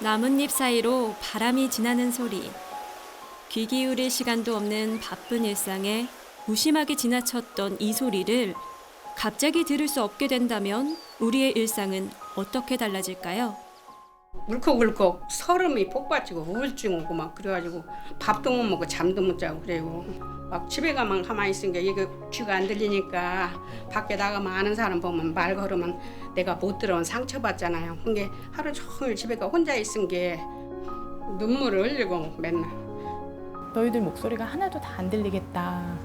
나뭇잎 사이로 바람이 지나는 소리. 귀 기울일 시간도 없는 바쁜 일상에 무심하게 지나쳤던 이 소리를 갑자기 들을 수 없게 된다면 우리의 일상은 어떻게 달라질까요? 울컥울컥 서름이 폭받치고 우울증 오고 막 그래가지고 밥도 못 먹고 잠도 못 자고 그래요. 막 집에 가만 가만히 있으니까 이게 귀가 안 들리니까 밖에 나가면 아는 사람 보면 말 걸으면 내가 못 들어온 상처받잖아요. 그게 하루 종일 집에 가 혼자 있은 게 눈물을 흘리고 맨날. 너희들 목소리가 하나도 다 안 들리겠다.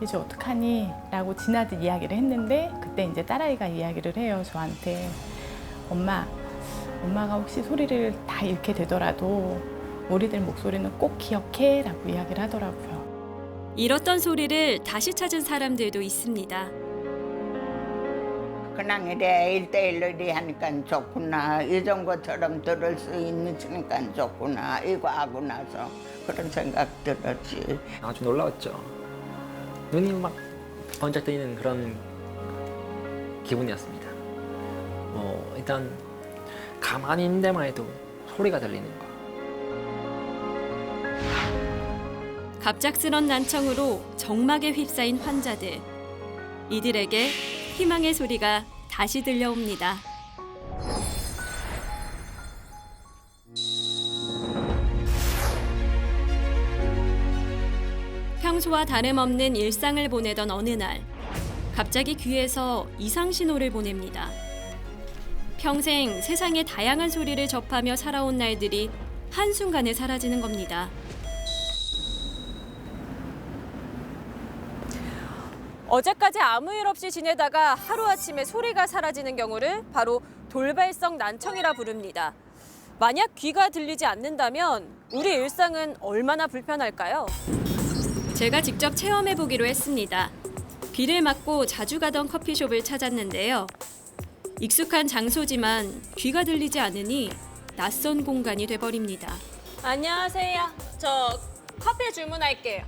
이제 어떡하니? 라고 지나듯 이야기를 했는데 그때 이제 딸아이가 이야기를 해요 저한테 엄마 엄마가 혹시 소리를 다 잃게 되더라도 우리들 목소리는 꼭 기억해 라고 이야기를 하더라고요 잃었던 소리를 다시 찾은 사람들도 있습니다. 그냥 이래 일대일로 이래 하니까 좋구나 이전 것처럼 들을 수 있으니까 좋구나 이거 하고 나서 그런 생각 들었지 아주 놀라웠죠. 눈이 막 번쩍 뜨이는 그런 기분이었습니다. 뭐 일단 가만히 있는 데만 해도 소리가 들리는 거. 갑작스런 난청으로 정막에 휩싸인 환자들. 이들에게 희망의 소리가 다시 들려옵니다. 평소와 다름없는 일상을 보내던 어느 날, 갑자기 귀에서 이상 신호를 보냅니다. 평생 세상의 다양한 소리를 접하며 살아온 날들이 한순간에 사라지는 겁니다. 어제까지 아무 일 없이 지내다가 하루아침에 소리가 사라지는 경우를 바로 돌발성 난청이라 부릅니다. 만약 귀가 들리지 않는다면 우리 일상은 얼마나 불편할까요? 제가 직접 체험해 보기로 했습니다. 귀를 막고 자주 가던 커피숍을 찾았는데요. 익숙한 장소지만 귀가 들리지 않으니 낯선 공간이 돼버립니다. 안녕하세요. 저 커피 주문할게요.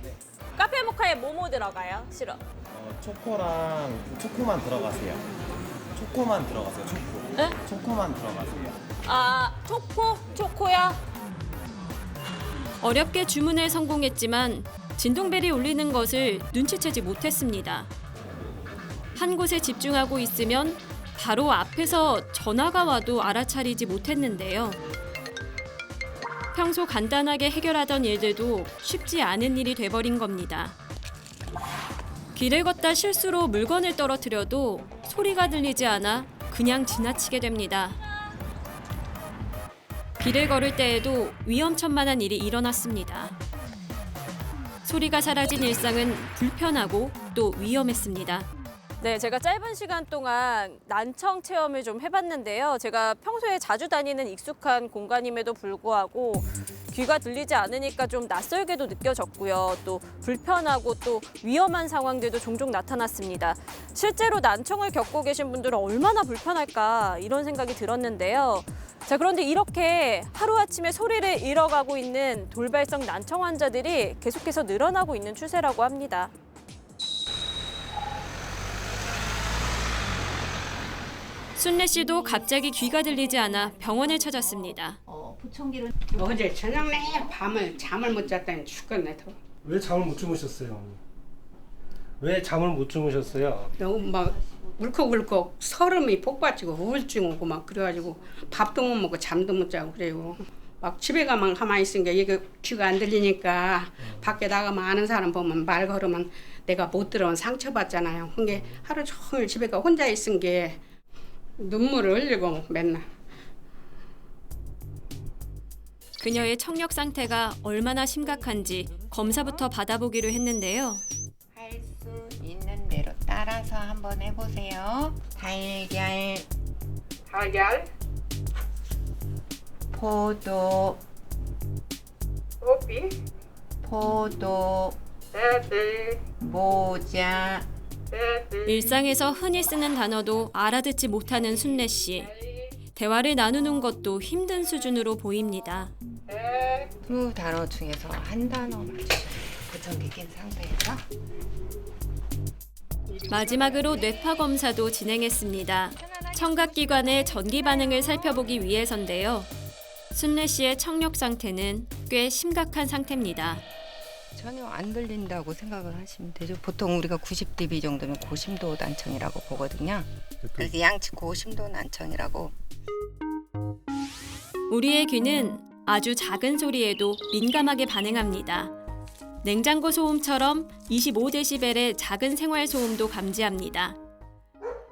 카페 모카에 뭐뭐 들어가요? 싫어. 어, 초코랑 초코만 들어가세요. 초코만 들어가세요. 초코. 네? 초코만 들어가세요. 아 초코 초코야. 어렵게 주문에 성공했지만 진동벨이 울리는 것을 눈치채지 못했습니다. 한 곳에 집중하고 있으면 바로 앞에서 전화가 와도 알아차리지 못했는데요. 평소 간단하게 해결하던 일들도 쉽지 않은 일이 돼버린 겁니다. 길을 걷다 실수로 물건을 떨어뜨려도 소리가 들리지 않아 그냥 지나치게 됩니다. 길을 걸을 때에도 위험천만한 일이 일어났습니다. 소리가 사라진 일상은 불편하고 또 위험했습니다. 네, 제가 짧은 시간 동안 난청 체험을 좀 해봤는데요. 제가 평소에 자주 다니는 익숙한 공간임에도 불구하고 귀가 들리지 않으니까 좀 낯설게도 느껴졌고요. 또 불편하고 또 위험한 상황들도 종종 나타났습니다. 실제로 난청을 겪고 계신 분들은 얼마나 불편할까 이런 생각이 들었는데요. 자, 그런데 이렇게 하루아침에 소리를 잃어가고 있는 돌발성 난청 환자들이 계속해서 늘어나고 있는 추세라고 합니다. 순례 씨도 갑자기 귀가 들리지 않아 병원을 찾았습니다. 어제 저녁 내 밤을 잠을 못 잤다니 죽겠네 더. 왜 잠을 못 주무셨어요? 왜 잠을 못 주무셨어요? 너무 막 울컥울컥 서름이 폭받치고 우울증 오고 막 그래가지고 밥도 못 먹고 잠도 못 자고 그래요. 막 집에 가만 가만히 있으니까 이게 귀가 안 들리니까 밖에 나가면 아는 사람 보면 말 걸으면 내가 못 들어온 상처 받잖아요. 그게 하루 종일 집에 가 혼자 있은 게 눈물을 흘리고 맨날. 그녀의 청력 상태가 얼마나 심각한지 검사부터 받아보기로 했는데요. 할 수 있는 대로 따라서 한번 해보세요. 달걀. 달걀, 포도. 오비, 포도. 애들, 모자. 애들. 일상에서 흔히 쓰는 단어도 알아듣지 못하는 순례 씨. 대화를 나누는 것도 힘든 수준으로 보입니다. 두 단어 중에서 한 단어 맞추셔요 부정기 낀 상태에서 마지막으로 뇌파 검사도 진행했습니다. 청각기관의 전기 반응을 살펴보기 위해서인데요. 순례 씨의 청력 상태는 꽤 심각한 상태입니다. 전혀 안 들린다고 생각을 하시면 되죠. 보통 우리가 90dB 정도면 고심도 난청이라고 보거든요. 그래서 양측 고심도 난청이라고 우리의 귀는 아주 작은 소리에도 민감하게 반응합니다. 냉장고 소음처럼 25데시벨의 작은 생활 소음도 감지합니다.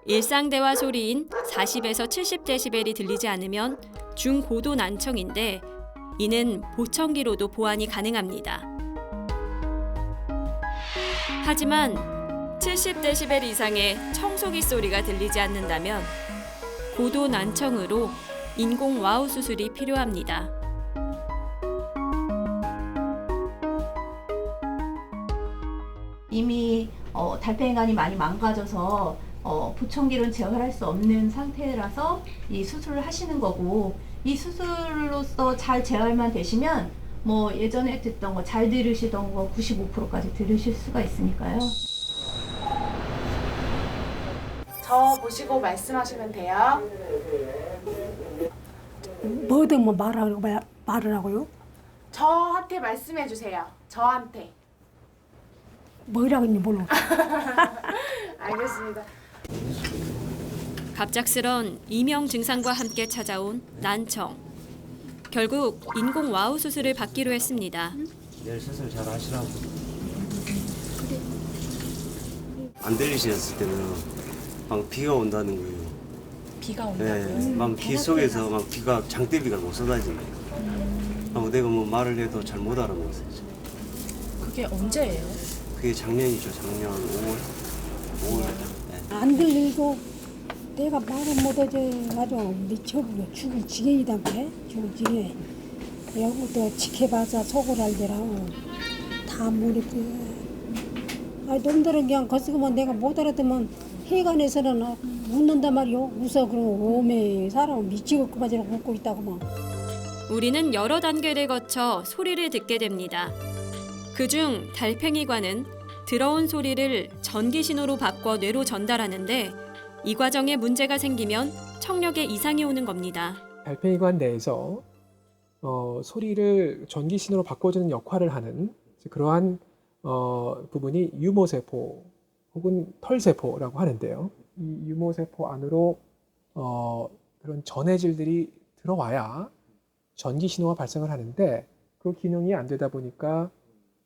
일상 대화 소리인 40에서 70데시벨이 들리지 않으면 중고도 난청인데 이는 보청기로도 보완이 가능합니다. 하지만 70데시벨 이상의 청소기 소리가 들리지 않는다면 고도 난청으로 인공 와우 수술이 필요합니다. 이미 어, 달팽이관이 많이 망가져서 어, 보청기로는 재활할 수 없는 상태라서 이 수술을 하시는 거고 이 수술로서 잘 재활만 되시면 뭐 예전에 듣던 거 잘 들으시던 거 95%까지 들으실 수가 있으니까요. 저 보시고 말씀하시면 돼요. 뭐든 뭐 말하라고 말- 말을 하고요. 저한테 말씀해 주세요. 저한테. 뭐라고 했는지 몰라. 알겠습니다. 갑작스런 이명 증상과 함께 찾아온 난청. 결국 인공 와우 수술을 받기로 했습니다. 내일 수술 잘 하시라고. 안 들리셨을 때는 막 비가 온다는 거예요. 비가 네, 막비 속에서 막 비가 장대비가 못 쏟아지네요. 아, 내가 뭐 말을 해도 잘 못 알아먹었어요. 그게 언제예요? 그게 작년이죠, 작년 5월. 5월. 네. 안 들리고 내가 말을 아주 미쳐버려 죽을 지경이다 그래 죽을 지경. 여기도 지켜봐서 속을 알더라고 다 모르고. 아 놈들은 그냥 거스으면 내가 못 알아듣면 해관에서는 웃는단 말이요. 웃어 그러고 오메 사람은 미치겠구만 저러고 웃고 있다고 막. 우리는 여러 단계를 거쳐 소리를 듣게 됩니다. 그중 달팽이관은 들어온 소리를 전기 신호로 바꿔 뇌로 전달하는데 이 과정에 문제가 생기면 청력에 이상이 오는 겁니다. 달팽이관 내에서 어, 소리를 전기 신호로 바꿔주는 역할을 하는 그러한 어, 부분이 유모세포 혹은 털세포라고 하는데요. 이 유모세포 안으로 어, 그런 전해질들이 들어와야 전기 신호가 발생을 하는데 그 기능이 안 되다 보니까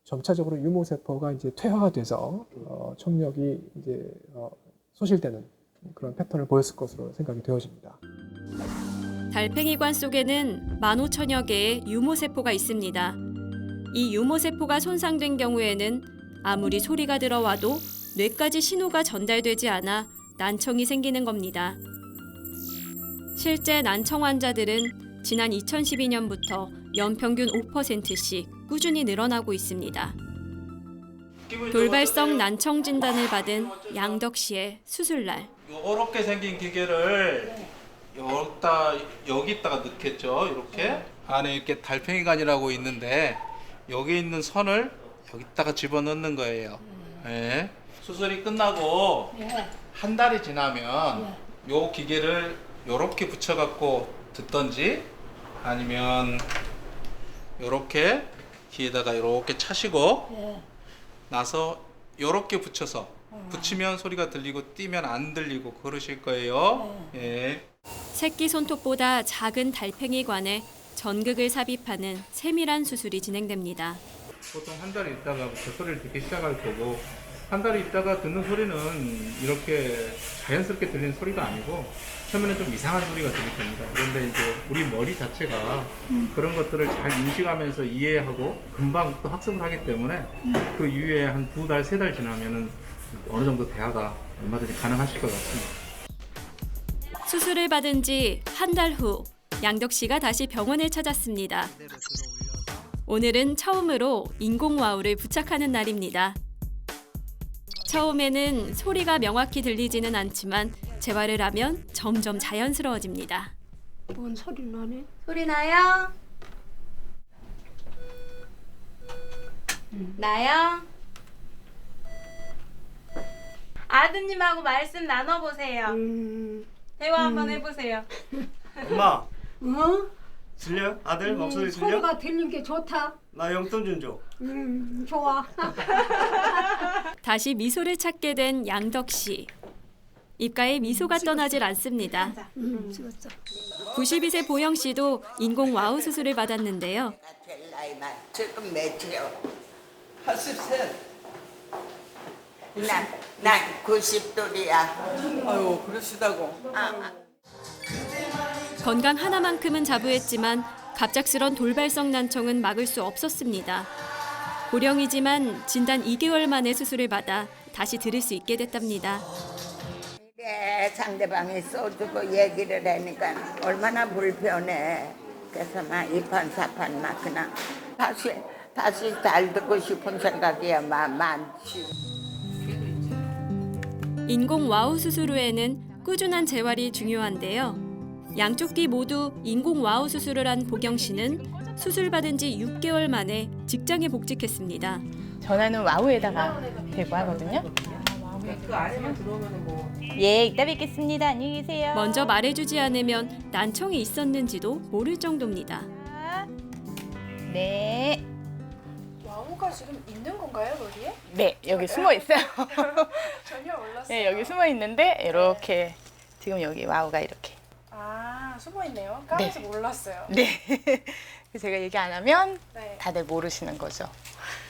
점차적으로 유모세포가 이제 퇴화가 돼서 어, 청력이 이제 어, 소실되는 그런 패턴을 보였을 것으로 생각이 되어집니다. 달팽이관 속에는 15,000여 개의 유모세포가 있습니다. 이 유모세포가 손상된 경우에는 아무리 소리가 들어와도 뇌까지 신호가 전달되지 않아 난청이 생기는 겁니다. 실제 난청 환자들은 지난 2012년부터 연평균 5%씩 꾸준히 늘어나고 있습니다. 돌발성 난청 진단을 받은 양덕 씨의 수술날. 요렇게 생긴 기계를 여기다 여기다가 넣겠죠. 이렇게 안에 이렇게 달팽이관이라고 있는데 여기 있는 선을 여기다가 집어넣는 거예요. 예. 수술이 끝나고 한 달이 지나면 요 기계를 요렇게 붙여갖고 듣던지 아니면 요렇게 귀에다가 요렇게 차시고 나서 요렇게 붙여서 붙이면 소리가 들리고 띄면 안 들리고 그러실 거예요. 예. 새끼 손톱보다 작은 달팽이관에 전극을 삽입하는 세밀한 수술이 진행됩니다. 보통 한 달 있다가부터 소리를 듣기 시작할 거고 한 달 있다가 듣는 소리는 이렇게 자연스럽게 들리는 소리가 아니고 처음에는 좀 이상한 소리가 들릴 겁니다. 그런데 이제 우리 머리 자체가 그런 것들을 잘 인식하면서 이해하고 금방 또 학습을 하기 때문에 그 이후에 한 두 달, 세 달 지나면은 어느 정도 대화가 얼마든지 가능하실 것 같습니다. 수술을 받은 지 한 달 후 양덕 씨가 다시 병원을 찾았습니다. 오늘은 처음으로 인공 와우를 부착하는 날입니다. 처음에는 소리가 명확히 들리지는 않지만 재활을 하면 점점 자연스러워집니다. 뭔 소리 나네? 소리 나요? 나요? 아드님하고 말씀 나눠보세요. 음, 대화 한번 해보세요. 엄마, 어? 들려? 아들 목소리 음, 들려? 소리가 들린 게 좋다. 나 용돈 좀 줘. 음, 좋아. 다시 미소를 찾게 된 양덕 씨. 입가에 미소가 떠나질 않습니다. 음, 찍었어. 92세 보영 씨도 인공 와우 수술을 받았는데요. 나이 지금 몇이요? 80세. 난, 난 90돌이야. 아유 그러시다고. 건강 하나만큼은 자부했지만 갑작스런 돌발성 난청은 막을 수 없었습니다. 고령이지만 진단 2개월 만에 수술을 받아 다시 들을 수 있게 됐답니다. 예, 상대방이 써주고 얘기를 하니까 얼마나 불편해. 그래서 막 이판사판 막 그냥 다시 다시 잘 듣고 싶은 생각이야 마- 많지. 인공 와우 수술 후에는 꾸준한 재활이 중요한데요. 양쪽 귀 모두 인공 와우 수술을 한 보경 씨는 수술 받은 지 6개월 만에 직장에 복직했습니다. 전화는 와우에다가 대고 하거든요. 예, 이따 뵙겠습니다. 안녕히 계세요. 먼저 말해주지 않으면 난청이 있었는지도 모를 정도입니다. 네. 와우가 지금 있는 건가요, 머리에? 네, 여기 숨어 있어요. 전혀 몰랐어요. 네, 여기 숨어 있는데 이렇게 지금 여기 와우가 이렇게. 아, 숨어 있네요. 까매서 몰랐어요. 네. 제가 얘기 안 하면 네. 다들 모르시는 거죠.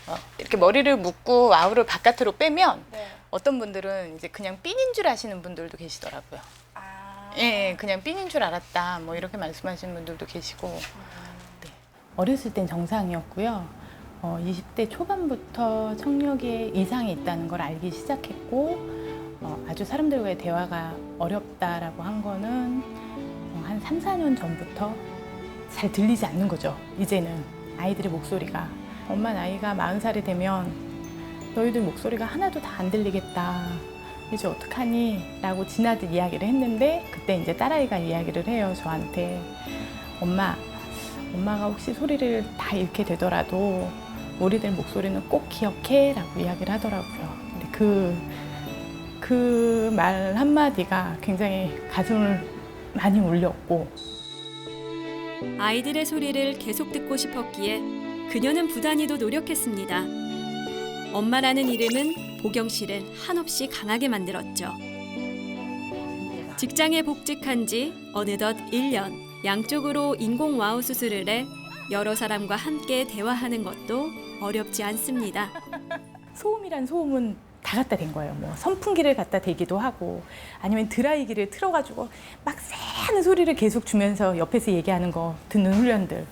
어, 이렇게 머리를 묶고 와우를 바깥으로 빼면 네. 어떤 분들은 이제 그냥 삔인 줄 아시는 분들도 계시더라고요. 아. 예, 그냥 삔인 줄 알았다. 뭐 이렇게 말씀하시는 분들도 계시고. 네. 어렸을 땐 정상이었고요. 어, 20대 초반부터 청력에 이상이 있다는 걸 알기 시작했고, 어, 아주 사람들과의 대화가 어렵다라고 한 거는 어, 한 3, 4년 전부터 잘 들리지 않는 거죠. 이제는 아이들의 목소리가. 엄마 나이가 40살이 되면 너희들 목소리가 하나도 다 안 들리겠다. 이제 어떡하니? 라고 지나듯 이야기를 했는데 그때 이제 딸아이가 이야기를 해요, 저한테. 엄마, 엄마가 혹시 소리를 다 잃게 되더라도 우리들 목소리는 꼭 기억해 라고 이야기를 하더라고요. 근데 그, 그 말 한마디가 굉장히 가슴을 많이 울렸고 아이들의 소리를 계속 듣고 싶었기에 그녀는 부단히도 노력했습니다. 엄마라는 이름은 보경 씨를 한없이 강하게 만들었죠. 직장에 복직한 지 어느덧 1년, 양쪽으로 인공 와우 수술을 해 여러 사람과 함께 대화하는 것도 어렵지 않습니다. 소음이란 소음은 다 갖다 댄 거예요. 뭐 선풍기를 갖다 대기도 하고 아니면 드라이기를 틀어가지고 막 새하는 소리를 계속 주면서 옆에서 얘기하는 거 듣는 훈련들.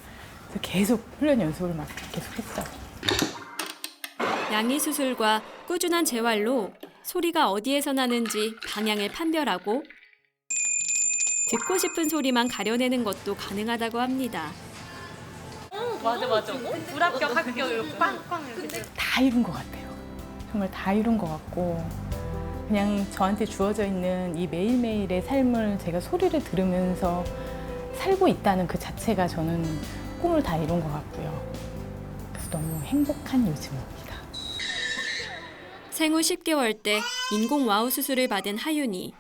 그래서 계속 훈련 연습을 막 계속 했어요. 양의 수술과 꾸준한 재활로 소리가 어디에서 나는지 방향을 판별하고 듣고 싶은 소리만 가려내는 것도 가능하다고 합니다. 맞아 맞아. 불합격 학교 이렇게 빵빵 다 이룬 것 같아요. 정말 다 이룬 것 같고 그냥 저한테 주어져 있는 이 매일매일의 삶을 제가 소리를 들으면서 살고 있다는 그 자체가 저는 꿈을 다 이룬 것 같고요. 그래서 너무 행복한 요즘입니다. 생후 10개월 때 인공 와우 수술을 받은 하윤이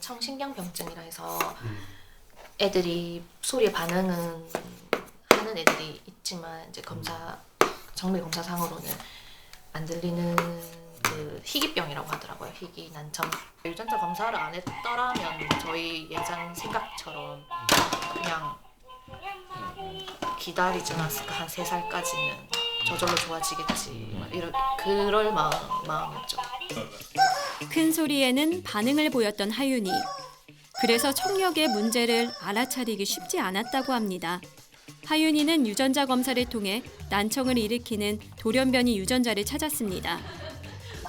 청신경병증이라 해서 애들이 소리에 반응은 하는 애들이 있지만 이제 검사 정밀 검사상으로는 안 들리는 그 희귀병이라고 하더라고요. 희귀 난청. 유전자 검사를 안 했더라면 저희 예상 생각처럼 그냥 기다리지 않았을까 한 세 살까지는 저절로 좋아지겠지. 막 이런 그럴 마음 마음이었죠. 큰 소리에는 반응을 보였던 하윤이 그래서 청력의 문제를 알아차리기 쉽지 않았다고 합니다. 하윤이는 유전자 검사를 통해 난청을 일으키는 돌연변이 유전자를 찾았습니다.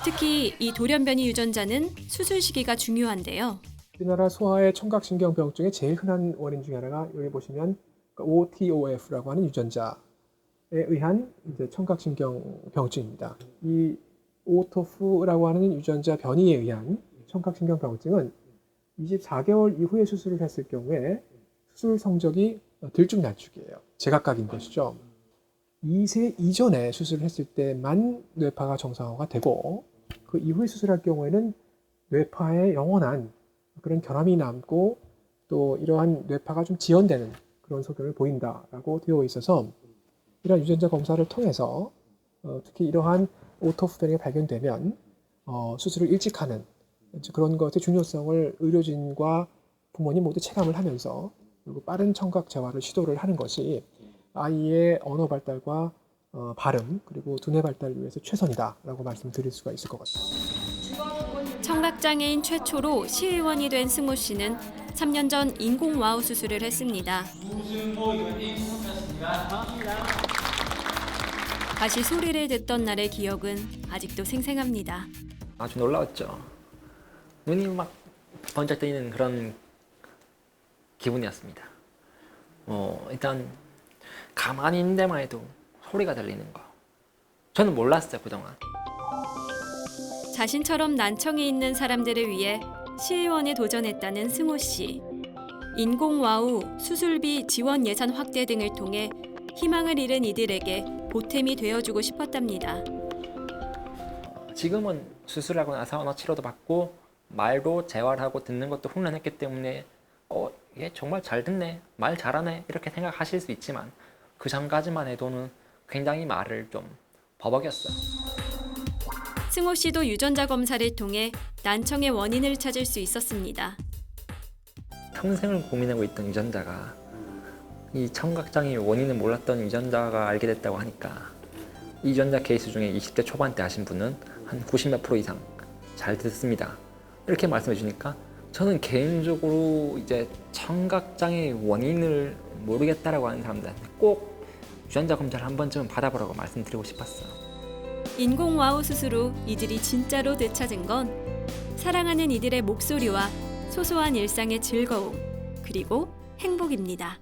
특히 이 돌연변이 유전자는 수술 시기가 중요한데요. 우리나라 소아의 청각신경병증의 제일 흔한 원인 중에 하나가 여기 보시면 OTOF라고 하는 유전자에 의한 이제 청각신경 병증입니다. 이 OTOF라고 하는 유전자 변이에 의한 청각신경 병증은 24개월 이후에 수술을 했을 경우에 수술 성적이 들쭉날쭉이에요. 제각각인 것이죠. 2세 이전에 수술을 했을 때만 뇌파가 정상화가 되고 그 이후에 수술할 경우에는 뇌파에 영원한 그런 결함이 남고 또 이러한 뇌파가 좀 지연되는 그런 소견을 보인다라고 되어 있어서 이러한 유전자 검사를 통해서 어, 특히 이러한 오토후변이 발견되면 어, 수술을 일찍 하는 그런 것의 중요성을 의료진과 부모님 모두 체감을 하면서 그리고 빠른 청각 재활을 시도를 하는 것이 아이의 언어 발달과 어, 발음 그리고 두뇌 발달을 위해서 최선이다라고 말씀드릴 수가 있을 것 같아요. 청각장애인 최초로 시의원이 된 승호 씨는 3년 전 인공 와우 수술을 했습니다. 다시 소리를 듣던 날의 기억은 아직도 생생합니다. 아주 놀라웠죠. 눈이 막 번쩍 뜨이는 그런 기분이었습니다. 어, 일단 가만히 있는 데만 해도 소리가 들리는 거. 저는 몰랐어요 그동안. 자신처럼 난청이 있는 사람들을 위해 시의원에 도전했다는 승호 씨. 인공 와우, 수술비 지원 예산 확대 등을 통해 희망을 잃은 이들에게 보탬이 되어주고 싶었답니다. 지금은 수술하고 나서 언어 치료도 받고 말도 재활하고 듣는 것도 훈련했기 때문에 어, 얘 정말 잘 듣네, 말 잘하네 이렇게 생각하실 수 있지만 그 전까지만 해도는 굉장히 말을 좀 버벅였어요. 승호 씨도 유전자 검사를 통해 난청의 원인을 찾을 수 있었습니다. 평생을 고민하고 있던 유전자가 이 청각장애 원인을 몰랐던 유전자가 알게 됐다고 하니까 이 유전자 케이스 중에 20대 초반대 하신 분은 한 90몇 프로 이상 잘 듣습니다. 이렇게 말씀해 주니까 저는 개인적으로 이제 청각장애 원인을 모르겠다라고 하는 사람들한테 꼭 유전자 검사를 한 번쯤은 받아보라고 말씀드리고 싶었어요. 인공 와우 수술 후 이들이 진짜로 되찾은 건 사랑하는 이들의 목소리와 소소한 일상의 즐거움 그리고 행복입니다.